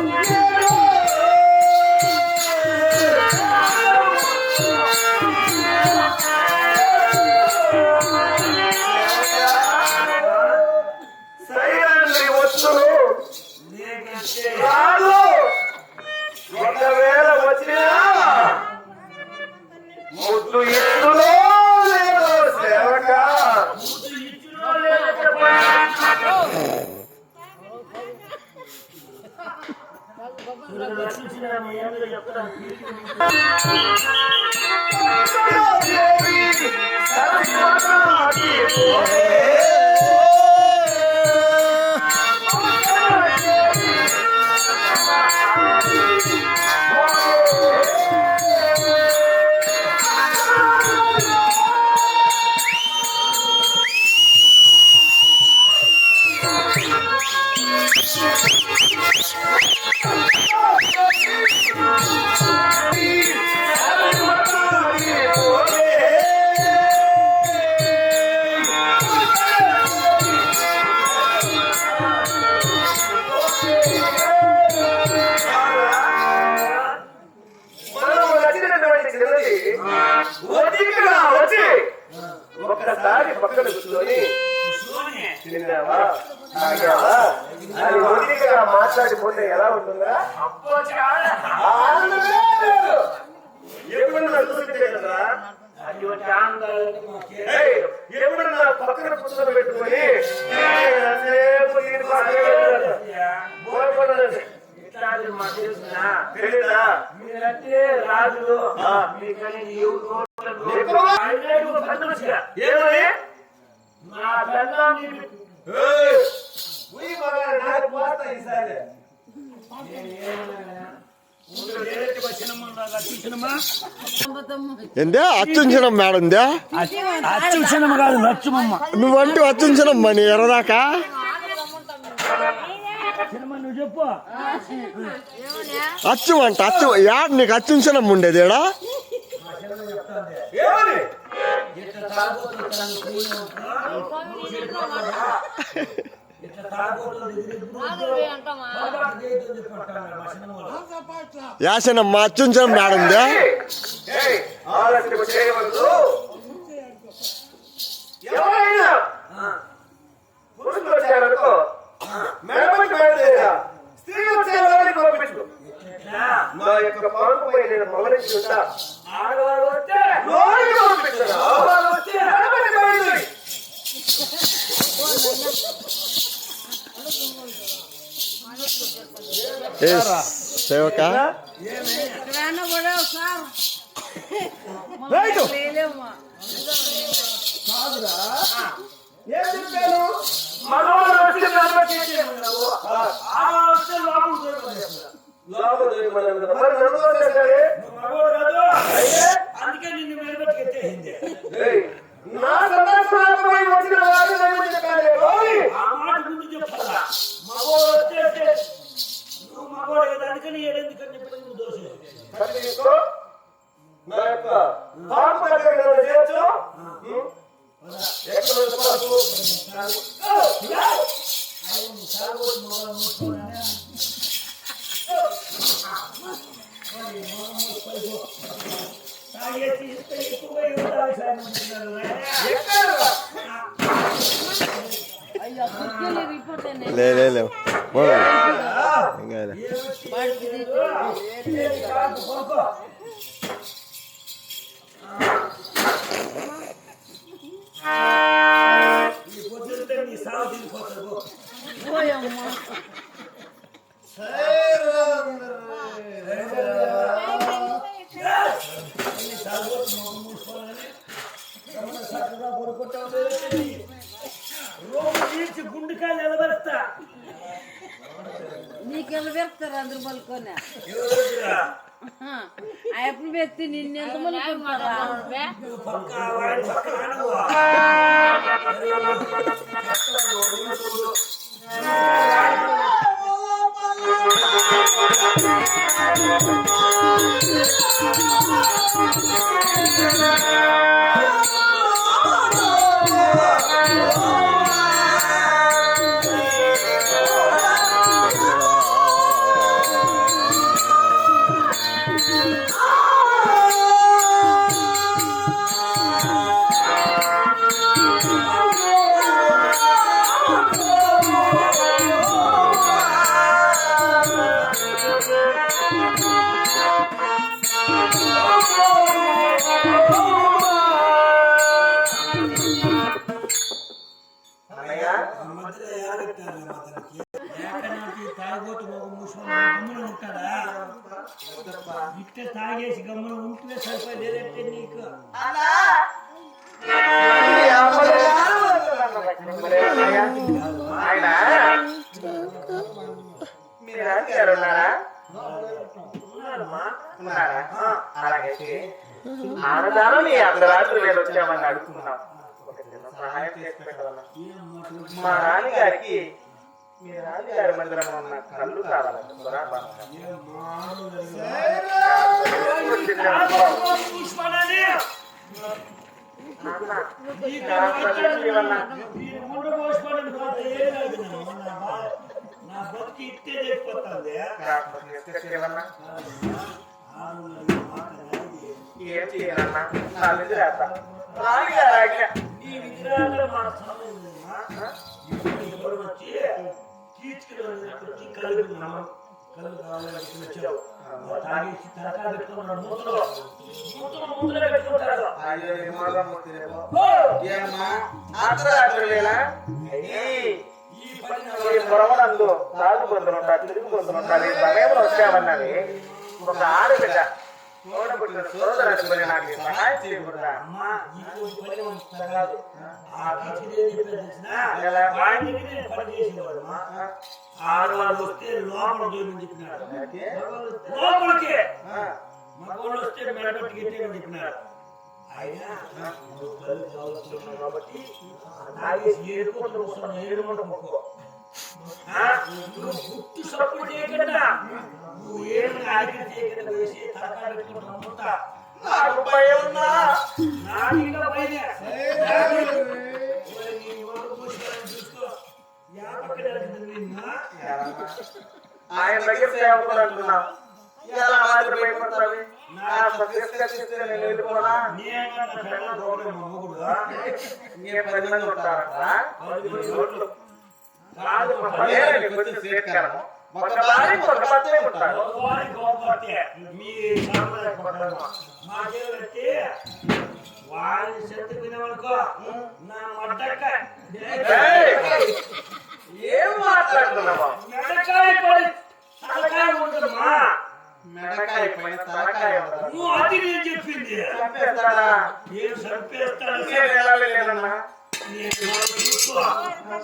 Yeah. Amen. ఎప్పుడన్నా చూస్తే కదా ఎప్పుడన్నా పక్కన కూర్చొని పెట్టుకొని. తెలీదా? మీరంటే రాజులు. మీకని ఏమని? నా పెళ్ళాం ఏందే మేడందే అచ్చు సినిమా కాదు నచ్చుమమ్మ. నువ్వంటూ ఎర్రదాకా? సినిమా నువ్వు చెప్పు. అచ్చు అంట అచ్చు. యాడ్ నీకు అచ్చుంచడం ఉండేది ఏడా? ఏమని? ఏయ్, ఆలస్యం చేయవద్దు. ఎవరైనా పురుషులు వచ్చారనుకో మెడపట్టి బయలుదేరా స్త్రీలు వచ్చేవారిని పంపించు. నా యొక్క పరుపుపై నేను మొదలెట్టుకుంటా ఆడవాడు వస్తే. ఏ సేవక కాదు. అందుకే నిన్ను ఏయ్, నా సందర్శనాలపై లే లే లే. ఇంకా రోజు తీర్చి నిలబెడతా. పెడతారు అందరు? ఆ ఎప్పుడు పెట్టి నిన్నెంత మలుకుంటారా నువ్వు పక్క లేదంటే నీకు అలాగైతే ఆనదానం నీ అర్ధరాత్రి వేలు వచ్చామని అడుగుతున్నాం. ఒక చిన్న సహాయం చేసి మా నాన్నగారికి మీ నాన్నగారి మందిరం ఉన్న కళ్ళు కావాలండి నా ఇట్టే చెప్పిపోతుంది ఏం చేయాలన్నా నా మీద ఆజ్ఞ ఈ మా స్వామి. ఇప్పుడు ఎవరు వచ్చి వచ్చి కళ్ళు నమ్మ కళ్ళు కావాలని వచ్చావు తాగేసి తలకాయ పెట్టుకున్నాడు మూతలో మూతలో మూతలో పెట్టుకుంటాడు అయ్యో ఈ మగం ముట్టిరేమో. ఓ! ఏమ్మా అర్ధరాత్రి వేళ? ఈ ఈ తాగు తిరుగు సమయంలో వచ్చామన్నది ఒక ఆడబిడ్డ. ఓడబుట్టిన సోదరుని పని నాకు సహాయం చేయకూడదా? అమ్మా ఈ రోజు పని అంత కాదు. ఆ కిటికీ చెప్పేది తెలిసినా ఎలా? వాడి దగ్గర నేను పని చేసేవాడు అమ్మా ఆడవాళ్ళు వస్తే లోపల దూరం చెప్పినాడు. లోపలికి. ఆ, మగవాళ్ళు వస్తే మెడపట్టి గిట్టేమని చెప్పినారు ఆయన నువ్వు కళ్ళు కావాల్సిన కాబట్టి తాగేసి ఏడుకుంటూ కూర్చున్న ఏడుకుంటూ ముక్కో ఆ? నువ్వు గుట్టు సపోర్ట్ చేయకుండా నువ్వు ఏడు ఆడికి చేయకుండా వేసి తలకాయ పెట్టుకుంటూ నమ్ముతా నాకు భయం ఉన్నా. నాకు ఇంకా భయమే. నీ ఒళ్ళు మూసుకోవాలని చూసుకో. యా పక్కన వెళ్తుంది నిన్న? ఆయన దగ్గర సేవకుడు అంటున్నావు ఎలా మాత్రం భయపడతావి నా తీసుకొచ్చిస్తే నేను వెళ్ళిపోనా నేనన్నా నా పెళ్ళాం రోడ్డు మా మొగుడు. ఇంకేం పది మంది ఉంటారంట పది మంది ఓట్లు కాదు స్వీకరము ఒక భార్య ఒక భర్తే ఉంటారు గోవారి గోపతే. మీ సాంప్రదాయ ప్రకారం. మాకేమంటే వాళ్ళని చెత్త వినవనుకో నా మడ్డక్క ఏయ్! ఏం మాట్లాడుతున్నావా మెడకాయ పడి తలకాయ ఉంటుందమ్మా మెడకాయ పైన తలకాయ నువ్వు అది నేను చెప్పింది చంపేస్తాడా నేను చంపేస్తాను నేను ఎలా వెళ్ళానన్నా నేను వాళ్ళు చూసుకో.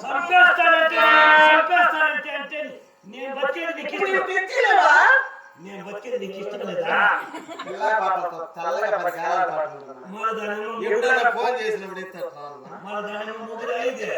చంపేస్తానంటే చంపేస్తానంటే అంటే నేను బతికేది నేను బతికేది నీకు ఇష్టం లేదా? మరో దాని ఫోన్ చేసినప్పుడు ఎత్తాను మరో దాని ముగ్గురు అయితే